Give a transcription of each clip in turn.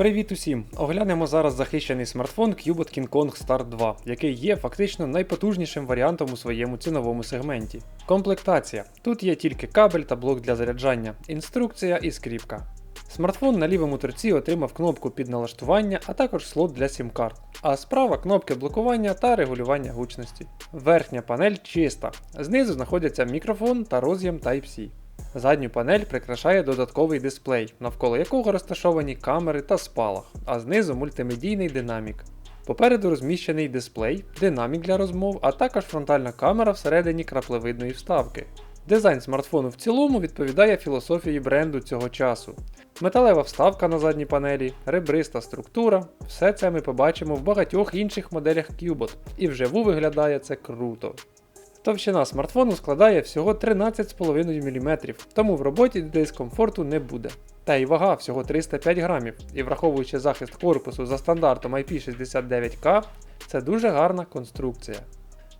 Привіт усім! Оглянемо зараз захищений смартфон Cubot King Kong Star 2, який є фактично найпотужнішим варіантом у своєму ціновому сегменті. Комплектація. Тут є тільки кабель та блок для заряджання, інструкція і скріпка. Смартфон на лівому торці отримав кнопку під налаштування, а також слот для сім-карт, а справа кнопки блокування та регулювання гучності. Верхня панель чиста, знизу знаходяться мікрофон та роз'єм Type-C. Задню панель прикрашає додатковий дисплей, навколо якого розташовані камери та спалах, а знизу мультимедійний динамік. Попереду розміщений дисплей, динамік для розмов, а також фронтальна камера всередині краплевидної вставки. Дизайн смартфону в цілому відповідає філософії бренду цього часу. Металева вставка на задній панелі, ребриста структура все це ми побачимо в багатьох інших моделях Cubot, і вживу виглядає це круто. Товщина смартфону складає всього 13,5 мм, тому в роботі дискомфорту не буде. Та й вага всього 305 грамів, і враховуючи захист корпусу за стандартом IP69K, це дуже гарна конструкція.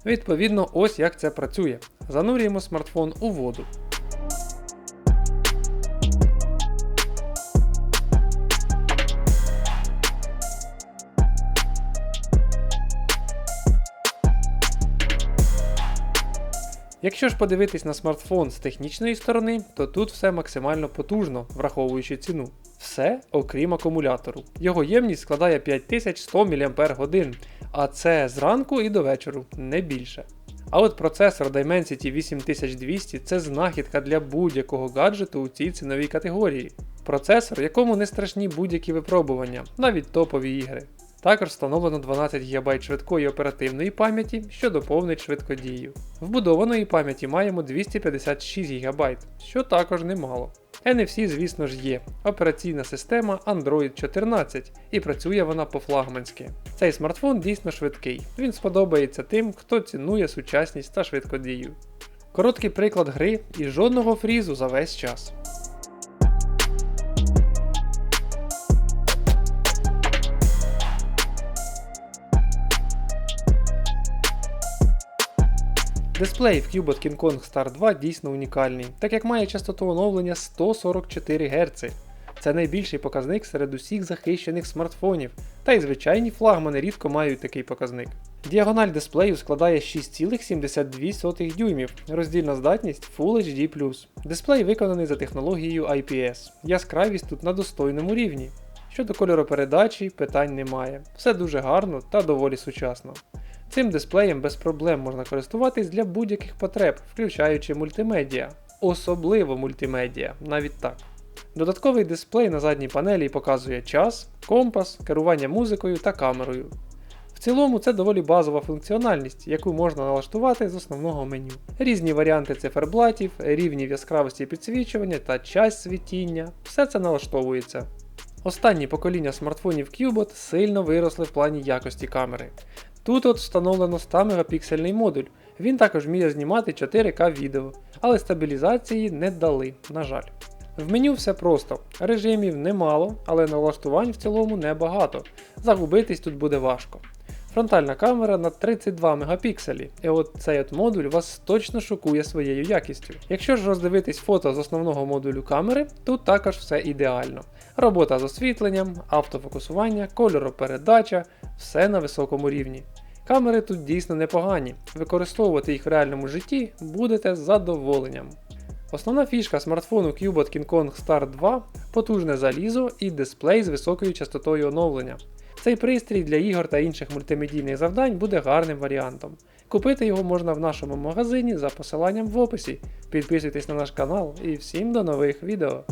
Відповідно, ось як це працює. Занурюємо смартфон у воду. Якщо ж подивитись на смартфон з технічної сторони, то тут все максимально потужно, враховуючи ціну. Все окрім акумулятору. Його ємність складає 5100 мАч, а це зранку і до вечору, не більше. А от процесор Dimensity 8200 це знахідка для будь-якого гаджету у цій ціновій категорії. Процесор, якому не страшні будь-які випробування, навіть топові ігри. Також встановлено 12 ГБ швидкої оперативної пам'яті, що доповнить швидкодію. Вбудованої пам'яті маємо 256 ГБ, що також немало. NFC, звісно ж, є. Операційна система Android 14 і працює вона по-флагманськи. Цей смартфон дійсно швидкий. Він сподобається тим, хто цінує сучасність та швидкодію. Короткий приклад гри і жодного фрізу за весь час. Дисплей в Cubot King Kong Star 2 дійсно унікальний, так як має частоту оновлення 144 Гц. Це найбільший показник серед усіх захищених смартфонів, та й звичайні флагмани рідко мають такий показник. Діагональ дисплею складає 6,72 дюймів, роздільна здатність Full HD. Дисплей виконаний за технологією IPS. Яскравість тут на достойному рівні. Щодо кольоропередачі, питань немає. Все дуже гарно та доволі сучасно. Цим дисплеєм без проблем можна користуватись для будь-яких потреб, включаючи мультимедіа, особливо мультимедіа, навіть так. Додатковий дисплей на задній панелі показує час, компас, керування музикою та камерою. В цілому це доволі базова функціональність, яку можна налаштувати з основного меню. Різні варіанти циферблатів, рівнів яскравості підсвічування та час світіння все це налаштовується. Останні покоління смартфонів Cubot сильно виросли в плані якості камери. Тут от встановлено 100 мегапіксельний модуль, він також вміє знімати 4К відео, але стабілізації не дали, на жаль. В меню все просто, режимів немало, але налаштувань в цілому небагато. Загубитись тут буде важко. Фронтальна камера на 32 мегапікселі, і от цей от модуль вас точно шокує своєю якістю. Якщо ж роздивитись фото з основного модулю камери, тут також все ідеально. Робота з освітленням, автофокусування, кольоропередача, все на високому рівні. Камери тут дійсно непогані, використовувати їх в реальному житті будете з задоволенням. Основна фішка смартфону Cubot King Kong Star 2 потужне залізо і дисплей з високою частотою оновлення. Цей пристрій для ігор та інших мультимедійних завдань буде гарним варіантом. Купити його можна в нашому магазині за посиланням в описі. Підписуйтесь на наш канал і всім до нових відео.